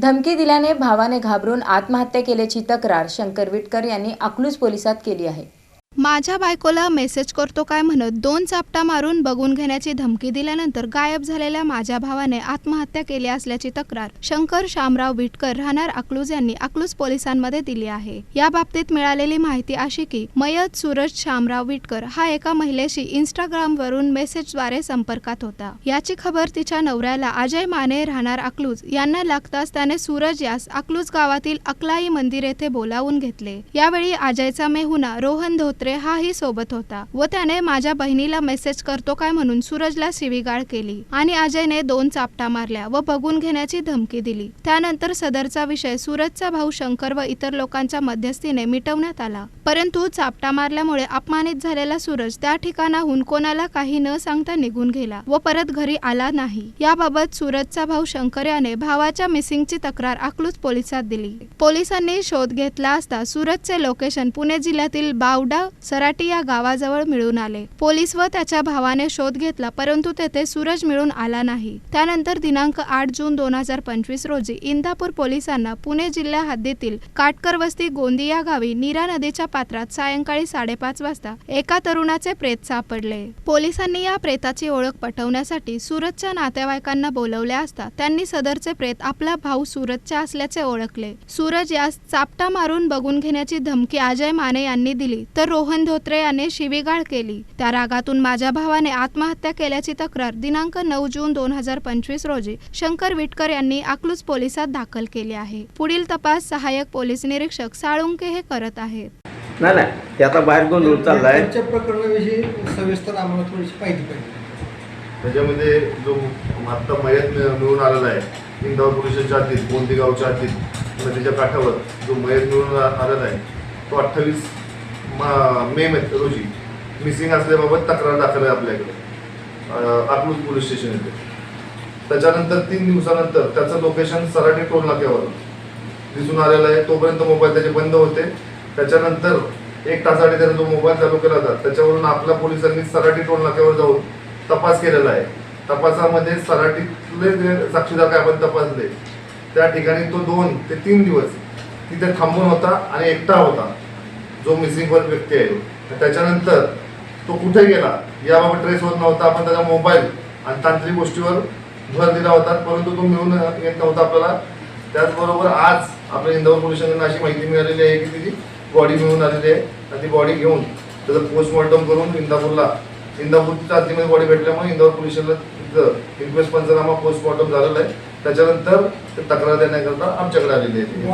धमकी दिल्याने भावाने घाबरून आत्महत्या केल्याची तक्रार शंकर विटकर यांनी अकलूज पोलिसात केली आहे. माझ्या बायकोला मेसेज करतो काय म्हणत दोन चापटा मारून बघून घेण्याची धमकी दिल्यानंतर गायब झालेल्या माझ्या भावाने आत्महत्या केली असल्याची तक्रार. शंकर शामराव विटकर राहणार अकलूज यांनी अकलूज पोलिसांमध्ये दिली आहे. या बाबतीत मिळालेली माहिती अशी की मयत सूरज शामराव विटकर हा एका महिलेशी इंस्टाग्रामवरून मेसेजद्वारे संपर्कात होता. याची खबर तिच्या नवऱ्याला अजय माने राहणार अकलूज यांना लागताच त्याने सूरज यास अकलूज गावातील अकलाई मंदिर येथे बोलावून घेतले. यावेळी अजयचा मेहुना रोहन धोत्रे हाही सोबत होता व त्याने माझ्या बहिणीला मेसेज करतो काय म्हणून सूरजला शिवीगाळ केली आणि अजयने दोन चापटा मारल्या व बघून घेण्याची धमकी दिली. त्यानंतर सदरचा विषय सूरजचा भाऊ शंकर व इतर लोकांच्या मध्यस्थीने मिटवण्यात आला. परंतु चापटा मारल्यामुळे अपमानित झालेला सूरज त्या ठिकाणाहून कोणाला काही न सांगता निघून गेला व परत घरी आला नाही. याबाबत सूरजचा भाऊ शंकर याने भावाच्या मिसिंगची तक्रार अकलूज पोलिसात दिली. पोलिसांनी शोध घेतला असता सूरजचे लोकेशन पुणे जिल्ह्यातील बावडा सराटी या गावाजवळ मिळून आले. पोलीस व त्याच्या भावाने शोध घेतला परंतु तेथे सूरज मिळून आला नाही. त्यानंतर दिनांक आठ जून दोन हजार पंचवीस रोजी इंदापूर पोलिसांना पुणे जिल्हा हद्दीतील काटकर वस्ती गोंदी या गावी नीरा नदीच्या पात्रात सायंकाळी साडेपाच वाजता एका तरुणाचे प्रेत सापडले. पोलिसांनी या प्रेताची ओळख पटवण्यासाठी सूरजच्या नातेवाईकांना बोलवले असता त्यांनी सदरचे प्रेत आपला भाऊ सूरजच्या असल्याचे ओळखले. सूरज यास चापटा मारून बघून घेण्याची धमकी अजय माने यांनी दिली तर रोह रोहन धोत्रे याने शिवीगाळ केली. त्या रागातून माझ्या भावाने आत्महत्या केल्याची तक्रार दिनांक नऊ जून दोन हजार पंचवीस रोजी शंकर विटकर यांनी अकलूज पोलिसात दाखल केली आहे. पुढील तपास सहाय्यक पोलीस निरीक्षक साळुंके हे करत आहेत. नाही नाही. ते आता बाहेर गोंधळ चाललाय. त्यांच्या प्रकरणाविषयी सविस्तर आम्हाला थोडीशी माहिती पाहिजे. त्याच्यामध्ये जो आत्ता मयत मिळ- मिळून आलेला आहे इंदावर पोलिसांच्या हद्दीत गोंदी गावच्या हद्दीत नदीच्या काठावर जो मयत मिळून आ- आलेला आहे तो अठ्ठावीस मा मे मे रोजी. मिसिंग असल्याबाबत तक्रार दाखल आहे आपल्याकडे. अं, अकलूज पोलीस स्टेशन येथे. त्याच्यानंतर तीन दिवसानंतर त्याचं लोकेशन सराटी टोल नाक्यावर दिसून आलेलं आहे तोपर्यंत मोबाईल त्याचे बंद होते. त्याच्यानंतर एक तासासाठी त्याने जो मोबाईल चालू केला होता त्याच्यावरून आपल्या पोलिसांनी सराटी टोल नाक्यावर जाऊन तपास केलेला आहे. तपासामध्ये सराटीतले जे साक्षीदार काय आपण तपासले त्या ठिकाणी तो दोन ते तीन दिवस तिथे थांबून होता आणि एकटा होता. जो मिसिंग वर व्यक्ती आहे त्याच्यानंतर तो कुठे गेला? याबाबत ट्रेस होत नव्हता. आपण त्याचा मोबाईल आणि तांत्रिक गोष्टीवर भर दिला होता. परंतु तो मिळून येत नव्हता आपल्याला. त्याचबरोबर आज आपल्या इंदापूर पोलिसांना अशी माहिती मिळालेली आहे की तिची बॉडी मिळून आलेली आहे. आणि ती बॉडी घेऊन त्याचं पोस्टमॉर्टम करून इंदापूरला इंदापूरच्या हद्दीमध्ये बॉडी भेटल्यामुळे इंदापूर पोलिसांना तिथं इन्क्वेस्ट पंचनामा पोस्टमॉर्टम झालेला आहे. त्याच्यानंतर ते तक्रार देण्याकरता आमच्याकडे आलेली आहे.